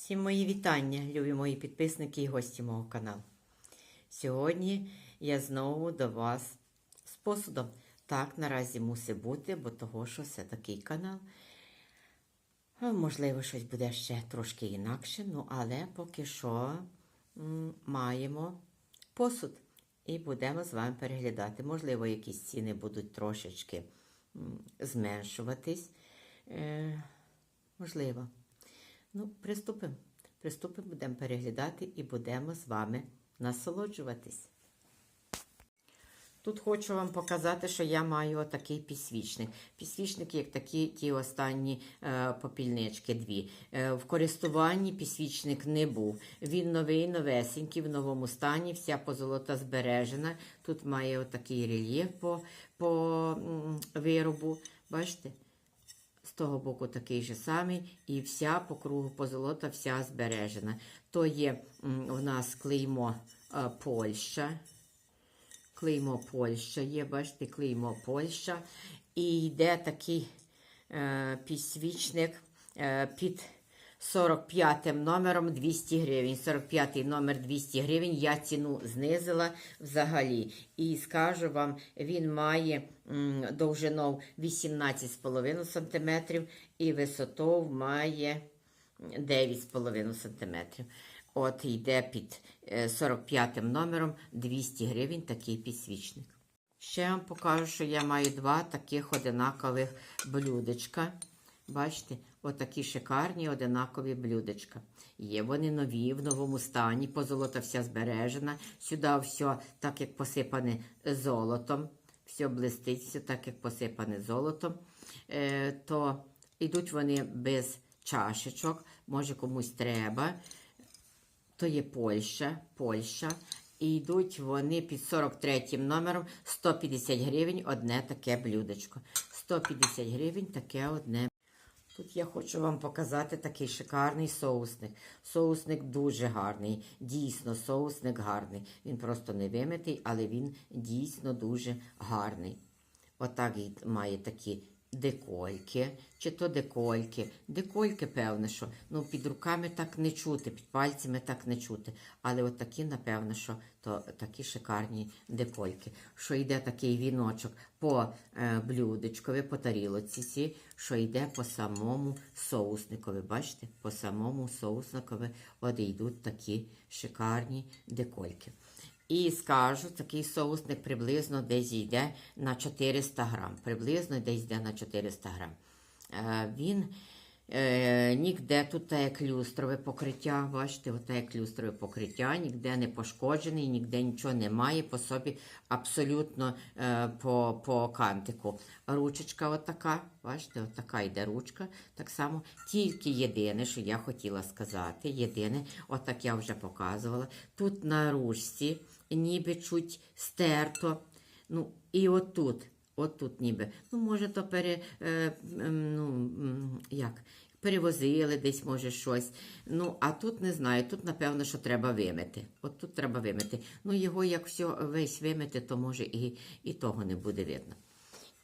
Всім мої вітання, любі мої підписники і гості мого каналу. Сьогодні я знову до вас з посудом. Так, наразі мусить бути, бо того, що це такий канал. Можливо, щось буде ще трошки інакше, ну але поки що маємо посуд і будемо з вами переглядати. Можливо, якісь ціни будуть трошечки зменшуватись. Е, можливо. Ну, приступимо. Приступимо, будемо переглядати і будемо з вами насолоджуватись. Тут хочу вам показати, що я маю отакий підсвічник. Підсвічник, як такі ті останні е, попільнички дві. Е, в користуванні підсвічник не був. Він новий, новесенький, в новому стані, вся позолота збережена. Тут має отакий рельєф по, по м, виробу. Бачите? Того боку такий же самий, і вся по кругу позолота, вся збережена. То є у нас клеймо е, Польща. Клеймо Польща є, бачите, клеймо Польща. І йде такий е, підсвічник е, під 45 номером 200 гривень. 45 номер 200 гривень. Я ціну знизила взагалі. І скажу вам, він має довжину 18,5 см і висоту має 9,5 см. От йде під е, 45 номером 200 гривень такий підсвічник. Ще вам покажу, що я маю два таких одинакових блюдечка. Бачите, отакі шикарні одинакові блюдечка. Є вони нові, в новому стані, позолота вся збережена. Сюди все так, як посипане золотом. Все блистить, все так, як посипане золотом. Е, то йдуть вони без чашечок, може комусь треба. То є Польща, Польща. І йдуть вони під 43 номером 150 гривень одне таке блюдечко. 150 гривень таке одне. Тут я хочу вам показати такий шикарний соусник. Соусник дуже гарний. Дійсно, соусник гарний. Він просто не вимитий, але він дійсно дуже гарний. Отак він має такі декольки, чи то декольки. Декольки, певне, що ну, під руками так не чути, під пальцями так не чути. Але от такі, напевно, що то такі шикарні декольки. Що йде такий віночок по е, блюдечкові, по тарілоці, ці, що йде по самому соусникові. Бачите, по самому соусникові от йдуть такі шикарні декольки. І скажу, такий соусник приблизно десь йде на 400 грам. Приблизно десь йде на 400 грам. Е, він е, ніде тут як люстрове покриття, бачите, оте як покриття, ніде не пошкоджений, ніде нічого немає по собі абсолютно е, по, по кантику. Ручечка отака, бачите, отака йде ручка. Так само, тільки єдине, що я хотіла сказати, єдине, отак я вже показувала. Тут на ручці ніби чуть стерто. Ну, і отут, отут ніби. Ну, може, то пере, е, ем, ну, як, перевозили десь, може, щось. Ну, а тут не знаю, тут, напевно, що треба вимити. От тут треба вимити. Ну, його як все весь вимити, то може і, і того не буде видно.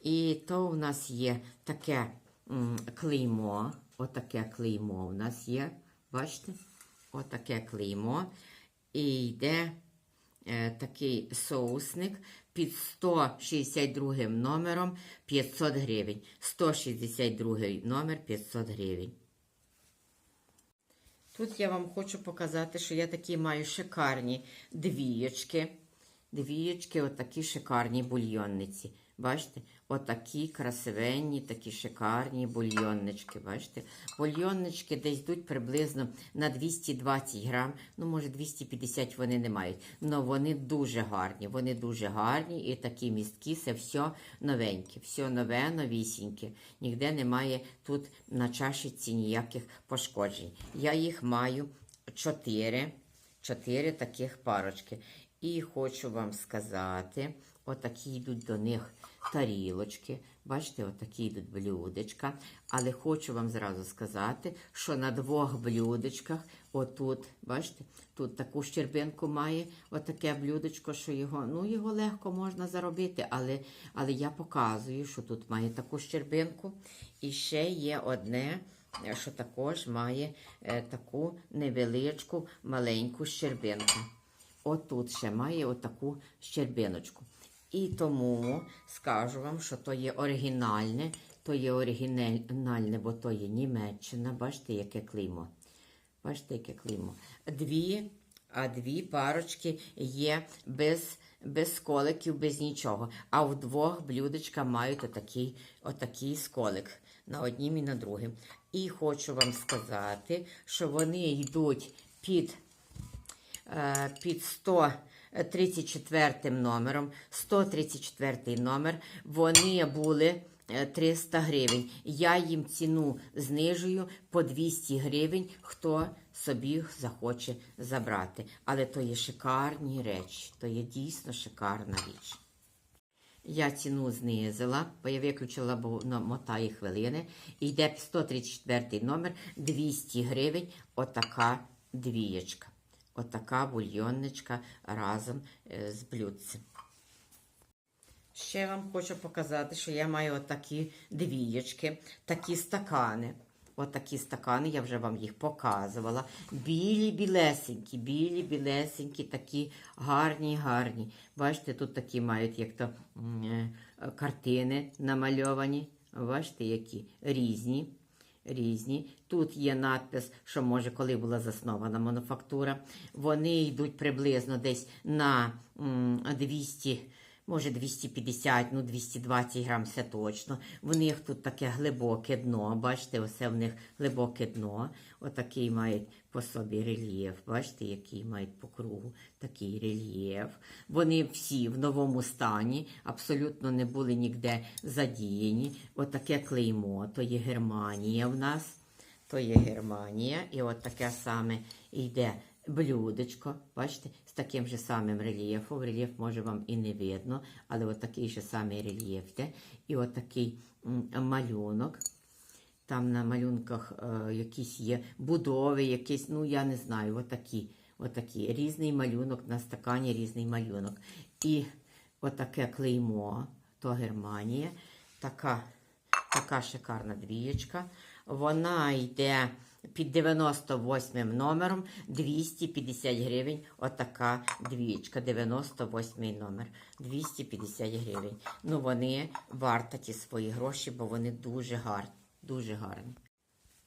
І то у нас є таке м, клеймо. Отаке клеймо у нас є. Бачите? Отаке клеймо. І йде е, такий соусник під 162 номером 500 гривень. 162 номер 500 гривень. Тут я вам хочу показати, що я такі маю шикарні двієчки. Двієчки, отакі шикарні бульйонниці. Бачите? Отакі красивенні, такі шикарні бульйоннички. Бачите? Бульйоннички десь йдуть приблизно на 220 грам. Ну, може, 250 вони не мають. але вони дуже гарні. Вони дуже гарні і такі місткі, це все новеньке, все нове, новісіньке. Ніде немає тут на чашиці ніяких пошкоджень. Я їх маю 4, 4 таких парочки. І хочу вам сказати, отакі йдуть до них тарілочки. Бачите, отакі йдуть блюдечка. Але хочу вам зразу сказати, що на двох блюдечках, отут, бачите, тут таку щербинку має, отаке блюдечко, що його, ну, його легко можна заробити, але, але я показую, що тут має таку щербинку. І ще є одне що також має е, таку невеличку маленьку щербинку. Отут ще має отаку щербиночку. І тому скажу вам, що то є оригінальне, то є оригінальне, бо то є Німеччина. Бачите, яке клеймо. Бачите, яке клеймо. Дві, а дві парочки є без без сколиків, без нічого. А в двох блюдечка мають отакий отакий сколик на однім і на другим. І хочу вам сказати, що вони йдуть під, е, під 100. 34 номером, 134 номер, вони були е, 300 гривень. Я їм ціну знижую по 200 гривень, хто собі захоче забрати. Але то є шикарні речі, то є дійсно шикарна річ. Я ціну знизила, бо я виключила, бо мотає хвилини. Йде 134 номер, 200 гривень, отака двієчка. Отака бульйонничка разом е, з блюдцем. Ще вам хочу показати, що я маю отакі двієчки, такі стакани. Отакі стакани, я вже вам їх показувала. Білі, білесенькі, білі, білесенькі, такі гарні, гарні. Бачите, тут такі мають як то е, картини намальовані. Бачите, які різні. Різні. Тут є надпис, що може, коли була заснована мануфактура. Вони йдуть приблизно десь на м, 200, може 250, ну 220 грам, все точно. В них тут таке глибоке дно. Бачите, оце в них глибоке дно. Отакий мають по собі рельєф. Бачите, який мають по кругу такий рельєф. Вони всі в новому стані, абсолютно не були ніде задіяні. Отаке клеймо, то є Германія в нас. То є Германія, і от таке саме йде блюдечко, бачите, з таким же самим рельєфом. Рельєф може вам і не видно, але от такий же самий рельєф йде. І от такий малюнок. Там на малюнках е, якісь є будови, якісь, ну я не знаю, отакі, отакі. Різний малюнок на стакані, різний малюнок. І отаке клеймо, то Германія, така, така шикарна двієчка. Вона йде під 98 номером 250 гривень. Отака двієчка, 98 номер, 250 гривень. Ну вони варті ті свої гроші, бо вони дуже гарні. Дуже гарні.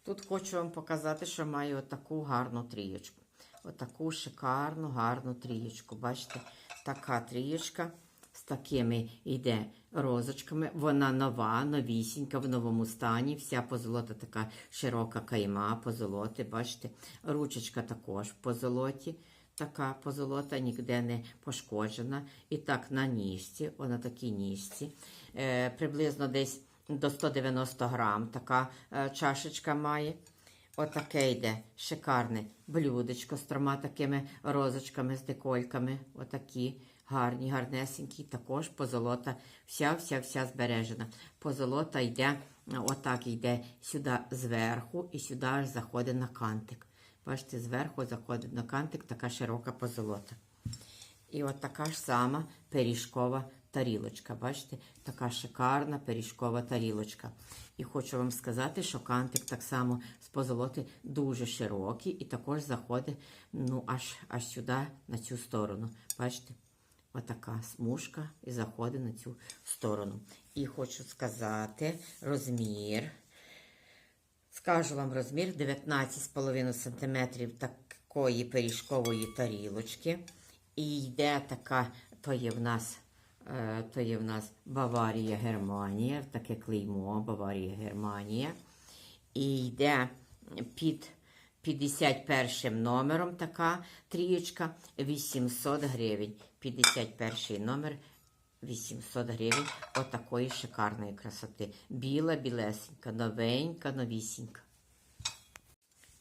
Тут хочу вам показати, що маю отаку гарну трієчку. Отаку шикарну, гарну трієчку. Бачите, така трієчка з такими йде розочками. Вона нова, новісінька, в новому стані. Вся позолота така широка кайма, позолоти. Бачите, ручечка також позолоті. Така позолота ніде не пошкоджена. І так на ніжці, о, на такій ніжці. Е, приблизно десь до 190 грам така е, чашечка має. Отаке йде шикарне блюдечко з трьома такими розочками, з декольками. Отакі гарні, гарнесенькі. Також позолота, вся-вся-вся збережена. Позолота йде, отак йде сюди зверху і сюди аж заходить на кантик. Бачите, зверху заходить на кантик така широка позолота. І от така ж сама пиріжкова тарілочка. Бачите, така шикарна пиріжкова тарілочка. І хочу вам сказати, що кантик так само з позолоти дуже широкий і також заходить ну, аж, аж сюди, на цю сторону. Bачите? Отака смужка і заходить на цю сторону. І хочу сказати розмір. Скажу вам розмір 19,5 см такої пиріжкової тарілочки. І йде така, то є в нас, е, то є в нас Баварія, Германія, таке клеймо, Баварія, Германія. І йде під 51 номером така трієчка 800 гривень. 51 номер 800 гривень. Отакої шикарної красоти. Біла, білесенька, новенька, новісінька.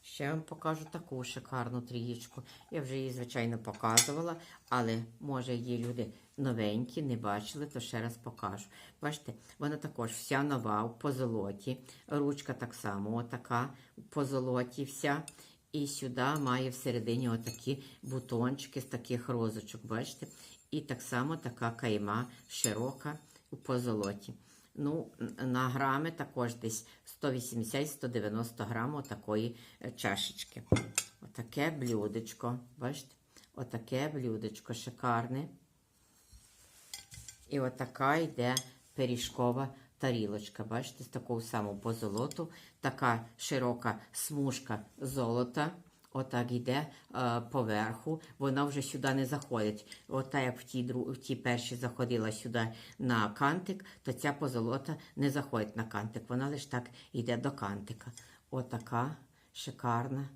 Ще вам покажу таку шикарну трієчку. Я вже її, звичайно, показувала, але, може, є люди новенькі, не бачили, то ще раз покажу. Бачите, вона також вся нова, в позолоті. Ручка так само, отака в позолоті вся. І сюди має всередині отакі бутончики з таких розочок, бачите? І так само така кайма широка у позолоті. Ну, на грами також десь 180-190 грам такої чашечки. Отаке блюдечко. Бачите? Отаке блюдечко шикарне. І отака йде пиріжкова тарілочка. Бачите, з такого самого позолоту. Така широка смужка золота. Отак йде е, поверху. Вона вже сюди не заходить. Ота, як в тій, в тій першій заходила сюди на кантик, то ця позолота не заходить на кантик. Вона лише так йде до кантика. Отака шикарна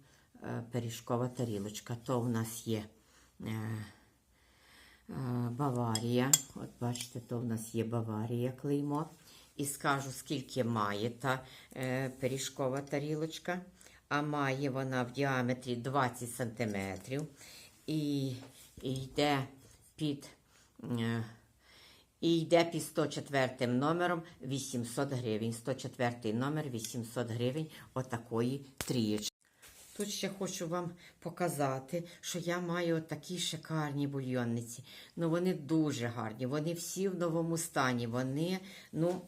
е, пиріжкова тарілочка. То в нас є. Е, Баварія. От бачите, то в нас є Баварія клеймо. І скажу, скільки має та е, пиріжкова тарілочка. А має вона в діаметрі 20 см. І, і йде під. Е, і йде під 104 номером 800 гривень. 104 номер 800 гривень отакої трієчки. Тут ще хочу вам показати, що я маю такі шикарні бульйонниці. Ну, вони дуже гарні. Вони всі в новому стані. Вони, ну,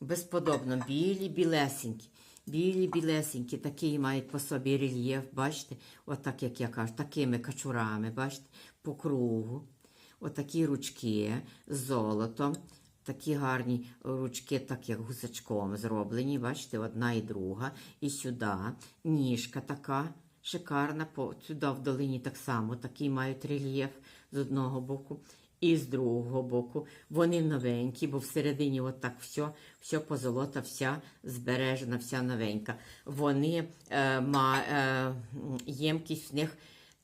безподобно, білі, білесенькі. Білі, білесенькі, такі мають по собі рельєф, бачите? Отак, як я кажу, такими качурами, бачите, по кругу. Отакі ручки з золотом. Такі гарні ручки, так як гусачком зроблені. Бачите, одна і друга. І сюди ніжка така шикарна. Сюди в долині так само такий мають рельєф з одного боку. І з другого боку. Вони новенькі, бо всередині отак все, все позолота, вся збережена, вся новенька. Вони е, ма, е, ємкість в них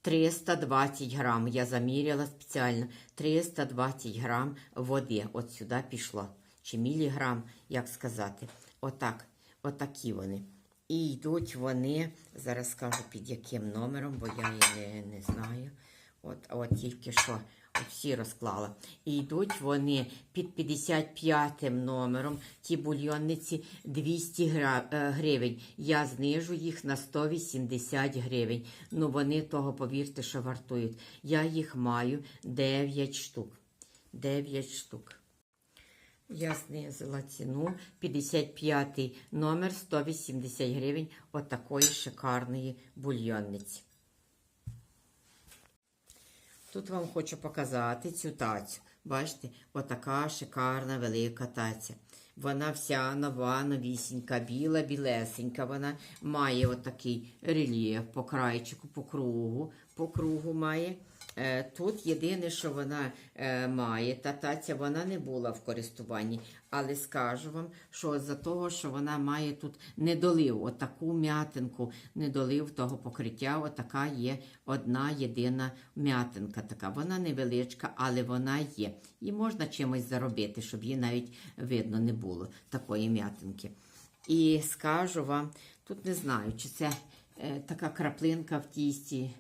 320 грам. Я заміряла спеціально. 320 грам води. От сюди пішло. Чи міліграм, як сказати. Отак. Отакі вони. І йдуть вони, зараз скажу під яким номером, бо я її не, не знаю. От, от тільки що всі розклала. І йдуть вони під 55 номером, ті бульйонниці 200 е, гривень. Я знижу їх на 180 гривень. Ну вони того, повірте, що вартують. Я їх маю 9 штук. 9 штук. Я знизила ціну 55 номер 180 гривень от такої шикарної бульйонниці. Тут вам хочу показати цю тацю. Бачите, отака шикарна велика таця. Вона вся нова, новісінька, біла, білесенька. Вона має отакий рельєф по крайчику, по кругу, по кругу має. Е, Тут єдине, що вона е, має, та таця вона не була в користуванні, але скажу вам, що за того, що вона має тут недолив, отаку м'ятинку, недолив того покриття, отака є одна єдина м'ятинка. така. Вона невеличка, але вона є. І можна чимось заробити, щоб її навіть видно не було такої м'ятинки. І скажу вам, тут не знаю, чи це е, така краплинка в тісті.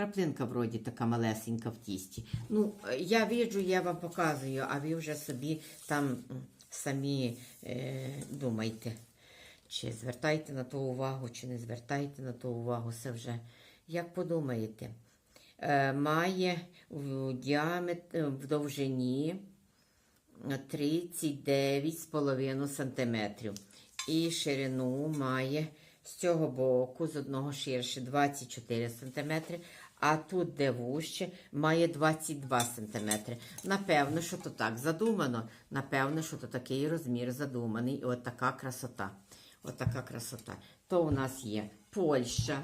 Краплинка вроді така малесенька в тісті. Ну, е, я віджу, я вам показую, а ви вже собі там самі е, думайте, чи звертайте на то увагу, чи не звертайте на то увагу. Це вже як подумаєте. Е, має в діаметр в довжині 39,5 см. І ширину має з цього боку, з одного ширше 24 см, а тут, де вужче, має 22 см. Напевно, що то так задумано. Напевно, що то такий розмір задуманий. І от така красота. От така красота. То у нас є Польща.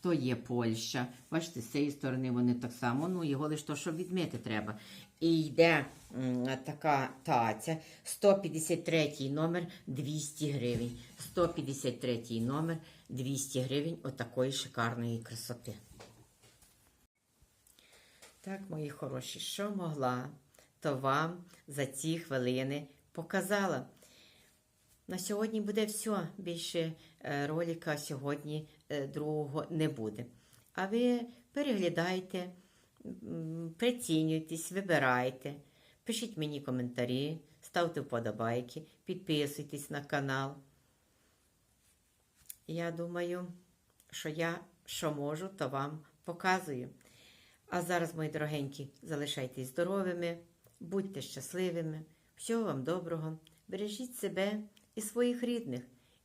То є Польща. Бачите, з цієї сторони вони так само, ну його лише то, що відмити треба. І йде така таця. 153 номер 200 гривень. 153 номер 200 гривень отакої шикарної красоти. Так, мої хороші, що могла, то вам за ці хвилини показала. На сьогодні буде все. Більше е, ролика сьогодні е, другого не буде. А ви переглядайте, прицінюйтесь, вибирайте, пишіть мені коментарі, ставте вподобайки, підписуйтесь на канал. Я думаю, що я що можу, то вам показую. А зараз, мої дорогенькі, залишайтесь здоровими, будьте щасливими. Всього вам доброго. бережіть себе і своїх рідних.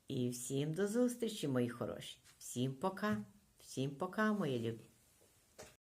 І всім до зустрічі, мої хороші. Всім пока. Всім пока, мої любі.